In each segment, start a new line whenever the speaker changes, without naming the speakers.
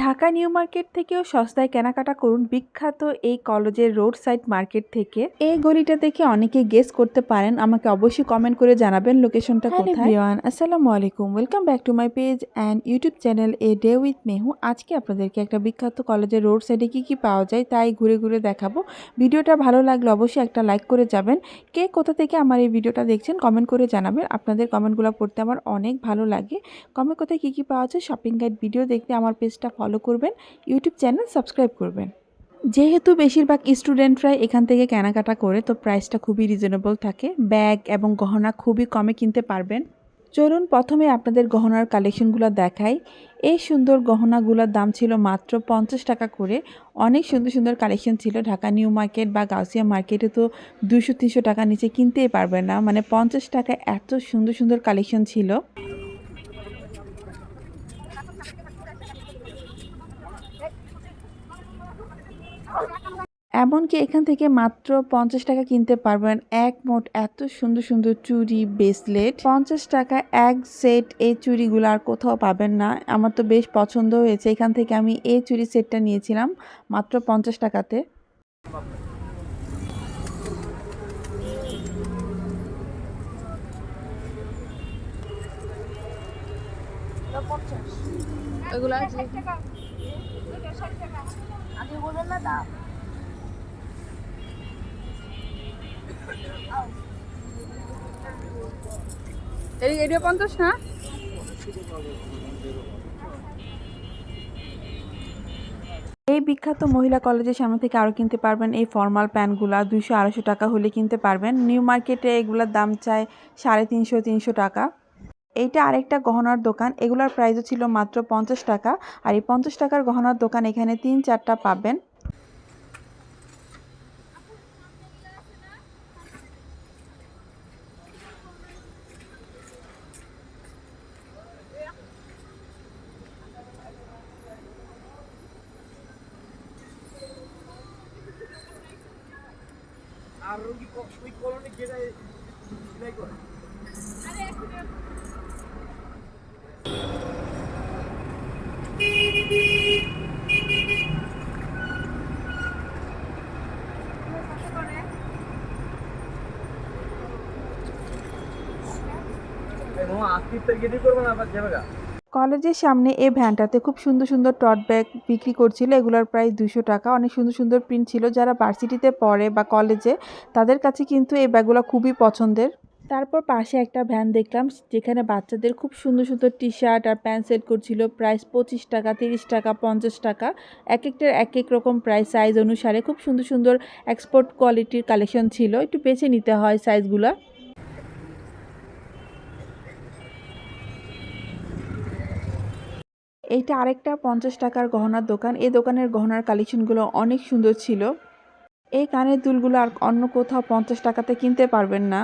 Dhaka new market থেকেও সস্তায় কেনাকাটা করুন বিখ্যাত এই কলেজের রোড সাইড মার্কেট থেকে। এই গলিটা দেখে অনেকে গেস করতে পারেন আমাকে অবশ্যই কমেন্ট করে জানাবেন লোকেশনটা কোথায়। আসসালামু আলাইকুম। Welcome back to my page and YouTube channel a day with Mehu আজকে আপনাদেরকে একটা বিখ্যাত কলেজের রোড সাইডে কী কী পাওয়া যায় তাই ঘুরে ঘুরে দেখাবো। ভিডিওটা ভালো লাগলে অবশ্যই একটা লাইক করে যাবেন। কে কোথা থেকে আমার এই ভিডিওটা দেখছেন কমেন্ট করে জানাবেন। আপনাদের কমেন্টগুলো পড়তে আমার অনেক ভালো লাগে। কমে কোথায় কী কী পাওয়া যায়? শপিং গাইড ভিডিও দেখতে আমার পেজটা ফলো করবেন, ইউটিউব চ্যানেল সাবস্ক্রাইব করবেন। যেহেতু বেশিরভাগ স্টুডেন্টরাই এখান থেকে কেনাকাটা করে, তো প্রাইসটা খুবই রিজনেবল থাকে। ব্যাগ এবং গহনা খুবই কমে কিনতে পারবেন। চলুন প্রথমে আপনাদের গহনার কালেকশনগুলো দেখাই। এই সুন্দর গহনাগুলোর দাম ছিল মাত্র পঞ্চাশ টাকা করে। অনেক সুন্দর সুন্দর কালেকশন ছিল। ঢাকা নিউ মার্কেট বা গাউসিয়া মার্কেটে তো দুশো তিনশো টাকা নিচে কিনতেই পারবেন না। মানে পঞ্চাশ টাকায় এত সুন্দর সুন্দর কালেকশন ছিল। এমনকি এখান থেকে মাত্র পঞ্চাশ টাকা কিনতে পারবেন এক মোট এত সুন্দর সুন্দর চুড়ি ব্রেসলেট পঞ্চাশ টাকা এক সেট এই চুড়িগুলো আর কোথাও পাবেন না। আমার তো বেশ পছন্দ হয়েছে। এখান থেকে আমি এই চুড়ি সেটটা নিয়েছিলাম মাত্র পঞ্চাশ টাকাতে।
ওইগুলো বলবেন না দাম এই পঞ্চাশ না
এই বিখ্যাত মহিলা কলেজের সামনে থেকে আরও কিনতে পারবেন এই ফর্মাল প্যান্টগুলো। দুশো আড়াইশো টাকা হলে কিনতে পারবেন। নিউ মার্কেটে এগুলোর দাম চায় সাড়ে তিনশো তিনশো টাকা। এইটা আরেকটা গহনার দোকান। এগুলোর প্রাইসও ছিল মাত্র পঞ্চাশ টাকা। আর এই পঞ্চাশ টাকার গহনার দোকান এখানে তিন চারটা পাবেন।
আর রোগী ওই কলোনি যেটা সেলাই করে। আজকে গেটি করব না আবার যাবে
কলেজের সামনে এই ভ্যানটাতে খুব সুন্দর সুন্দর টট ব্যাগ বিক্রি করছিল। এগুলোর প্রায় দুশো টাকা। অনেক সুন্দর সুন্দর প্রিন্ট ছিল। যারা ভার্সিটিতে পড়ে বা কলেজে তাদের কাছে কিন্তু এই ব্যাগগুলো খুবই পছন্দের। তারপর পাশে একটা ভ্যান দেখলাম, যেখানে বাচ্চাদের খুব সুন্দর সুন্দর টি শার্ট আর প্যান্ট সেল করছিল। প্রাইস পঁচিশ টাকা, তিরিশ টাকা, পঞ্চাশ টাকা। এক একটার এক এক রকম প্রাইস সাইজ অনুসারে খুব সুন্দর সুন্দর এক্সপোর্ট কোয়ালিটির কালেকশন ছিল। একটু বেছে নিতে হয় সাইজগুলো এইটা আরেকটা পঞ্চাশ টাকার গহনার দোকান। এই দোকানের গহনার কালেকশনগুলো অনেক সুন্দর ছিল। এই কানের দুলগুলো আর অন্য কোথাও পঞ্চাশ টাকাতে কিনতে পারবেন না।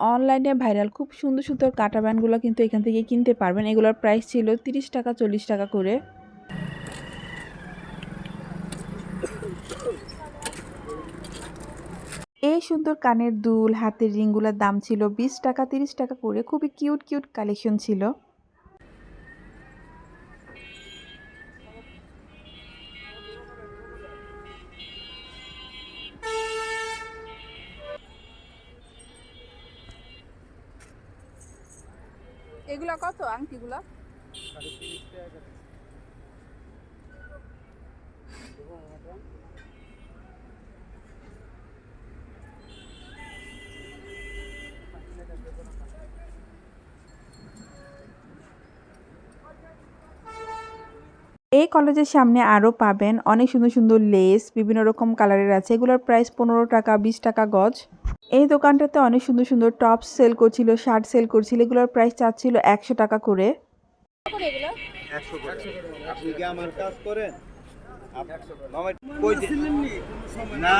অনলাইনে ভাইরাল খুব সুন্দর সুন্দর কাটা ব্যান্ডগুলো কিন্তু এখান থেকে কিনতে পারবেন। এগুলোর প্রাইস ছিল তিরিশ টাকা, চল্লিশ টাকা করে। এই সুন্দর কানের দুল হাতের রিংগুলোর দাম ছিল বিশ টাকা তিরিশ টাকা করে। খুবই কিউট কিউট কালেকশন ছিল।
এগুলা কত আংটিগুলা?
এই কলেজের সামনে আরও পাবেন অনেক সুন্দর সুন্দর লেস, বিভিন্ন রকম কালারের আছে। এগুলোর প্রাইস পনেরো টাকা, বিশ টাকা গজ। এই দোকানটাতে অনেক সুন্দর সুন্দর টপ সেল করছিল, শার্ট সেল করছিল। এগুলোর প্রাইস চাচ্ছিল একশো টাকা করে।
না।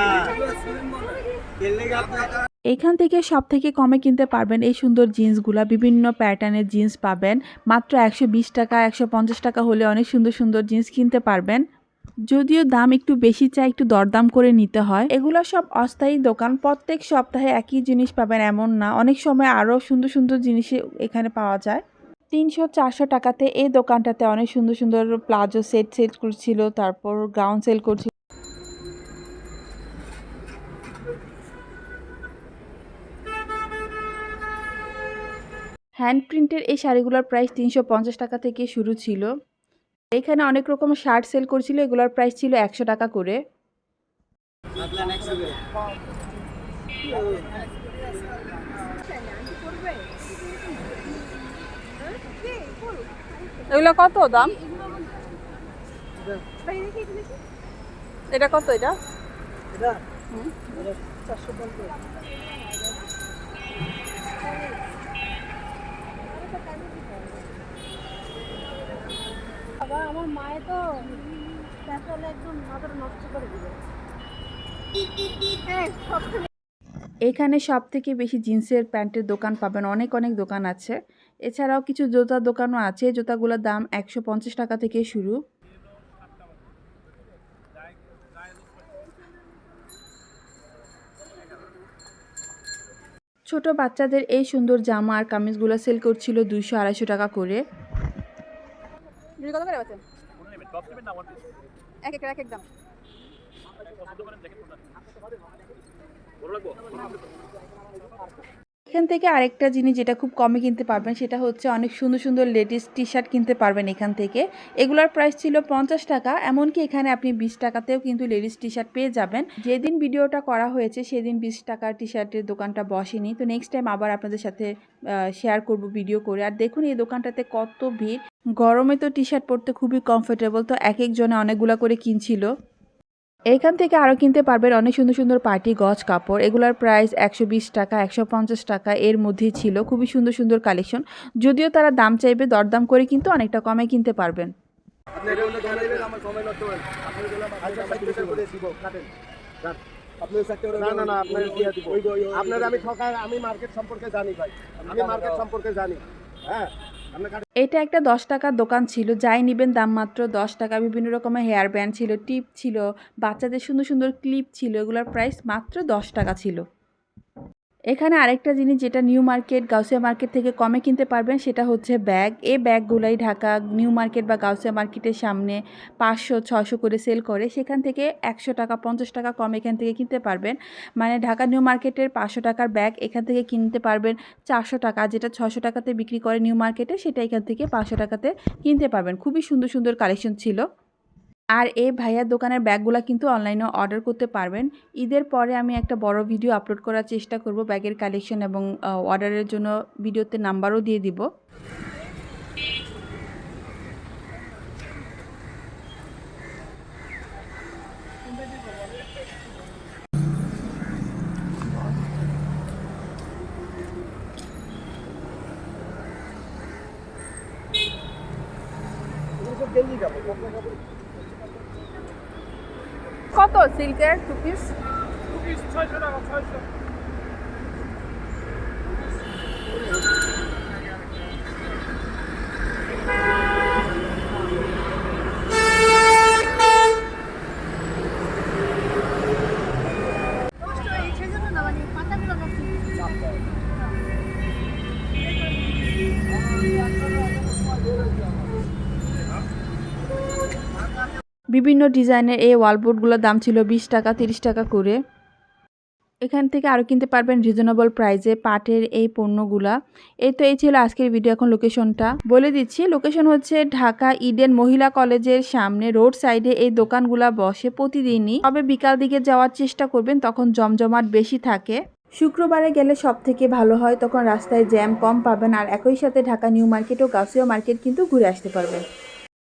এখান থেকে সব থেকে কমে কিনতে পারবেন এই সুন্দর জিন্সগুলা। বিভিন্ন প্যাটার্নের জিন্স পাবেন। মাত্র একশো বিশ টাকা, একশো পঞ্চাশ টাকা হলে অনেক সুন্দর সুন্দর জিন্স কিনতে পারবেন। যদিও দাম একটু বেশি চাই, একটু দরদাম করে নিতে হয়। এগুলো সব অস্থায়ী দোকান। প্রত্যেক সপ্তাহে একই জিনিস পাবেন, এমন না। অনেক সময় আরও সুন্দর সুন্দর জিনিস এখানে পাওয়া যায়। তিনশো, চারশো টাকাতে এই দোকানটাতে অনেক সুন্দর সুন্দর প্লাজো সেট সেট করছিল তারপর গাউন সেল করছিল। হ্যান্ড প্রিন্টের এই শাড়িগুলোর প্রাইস তিনশো পঞ্চাশ টাকা থেকে শুরু ছিল। এখানে অনেক রকম শার্ট সেল করছিল এগুলোর প্রাইস ছিল একশো টাকা করে।
এগুলো কত দাম? এটা কত এটা?
বাবা, আমার মায়ে তো একদম নষ্ট করে দিল
এখানে সব থেকে বেশি জিন্সের প্যান্টের দোকান পাবেন, অনেক অনেক দোকান আছে। এছাড়াও কিছু জুতার দোকানও আছে, জুতাগুলোর দাম একশো পঞ্চাশ টাকা থেকে শুরু। ছোট বাচ্চাদের এই সুন্দর জামা আর কামিজগুলো সেল করছিল দুইশো আড়াইশো টাকা করে।
এগুলো কত করে আছে এক এক এক এক দাম।
এখান থেকে আরেকটা জিনিস যেটা খুব কমে কিনতে পারবেন সেটা হচ্ছে অনেক সুন্দর সুন্দর লেডিস টি শার্ট কিনতে পারবেন এখান থেকে। এগুলোর প্রাইস ছিল পঞ্চাশ টাকা এমনকি এখানে আপনি বিশ টাকাতেও কিন্তু লেডিস টি শার্ট পেয়ে যাবেন। যেদিন ভিডিওটা করা হয়েছে সেদিন বিশ টাকার টি শার্টের দোকানটা বসেনি। তো নেক্সট টাইম আবার আপনাদের সাথে শেয়ার করব ভিডিও করে। আর দেখুন এই দোকানটাতে কত ভিড়। গরমে তো টি শার্ট পরতে খুবই কমফোর্টেবল তো এক একজনে অনেকগুলো করে কিনছিল। এখান থেকে আরও কিনতে পারবেন অনেক সুন্দর সুন্দর পার্টি, গজ, কাপড়। এগুলোর প্রাইস একশো বিশ টাকা, একশো পঞ্চাশ টাকা, এর মধ্যেই ছিল। খুবই সুন্দর সুন্দর কালেকশন যদিও তারা দাম চাইবে, দরদাম করে কিন্তু অনেকটা কমে কিনতে পারবেন।
আমি মার্কেট সম্পর্কে জানি ভাই। আমি মার্কেট সম্পর্কে জানি। হ্যাঁ?
এটা একটা দশ টাকার দোকান ছিল, যাই নিবেন দাম মাত্র দশ টাকা। বিভিন্ন রকমের হেয়ার ব্যান্ড ছিল টিপ ছিল, বাচ্চাদের সুন্দর সুন্দর ক্লিপ ছিল, এগুলোর প্রাইস মাত্র দশ টাকা ছিল। এখানে আরেকটা জিনিস যেটা নিউ মার্কেট, গাউসিয়া মার্কেট থেকে কমে কিনতে পারবেন, সেটা হচ্ছে ব্যাগ। এই ব্যাগগুলাই ঢাকা নিউ মার্কেট বা গাউসিয়া মার্কেটের সামনে পাঁচশো ছশো করে সেল করে, সেখান থেকে একশো টাকা, পঞ্চাশ টাকা কম এখান থেকে কিনতে পারবেন। মানে ঢাকা নিউ মার্কেটের পাঁচশো টাকার ব্যাগ, এখান থেকে কিনতে পারবেন চারশো টাকা, যেটা ছশো টাকাতে বিক্রি করে নিউ মার্কেটে, সেটা এখান থেকে পাঁচশো টাকাতে কিনতে পারবেন। খুবই সুন্দর সুন্দর কালেকশন ছিল। আর এই ভাইয়ার দোকানের ব্যাগগুলো কিন্তু অনলাইনে অর্ডার করতে পারবেন। ঈদের পরে আমি একটা বড় ভিডিও আপলোড করার চেষ্টা করব, ব্যাগের কালেকশন এবং অর্ডারের জন্য ভিডিওতে নাম্বারও দিয়ে দিব।
কত সিল্কের টু পিস
নষ্ট হয়ে গেছে সেজন্য না মানে পাতাগুলো নষ্ট হয়ে গেছে।
বিভিন্ন ডিজাইনের এই ওয়ালবোর্ডগুলোর দাম ছিল বিশ টাকা, তিরিশ টাকা করে। এখান থেকে আরও কিনতে পারবেন রিজনেবল প্রাইসে পাটের এই পণ্যগুলা। এই তো এই ছিল আজকের ভিডিও এখন লোকেশনটা বলে দিচ্ছি লোকেশন হচ্ছে ঢাকা ইডেন মহিলা কলেজের সামনে রোড সাইডে এই দোকানগুলা বসে প্রতিদিনই। তবে বিকাল দিকে যাওয়ার চেষ্টা করবেন, তখন জমজমাট বেশি থাকে। শুক্রবারে গেলে সব থেকে ভালো হয়, তখন রাস্তায় জ্যাম কম পাবেন, আর একই সাথে ঢাকা নিউ মার্কেট ও গাউসিয়া মার্কেট কিন্তু ঘুরে আসতে পারবেন।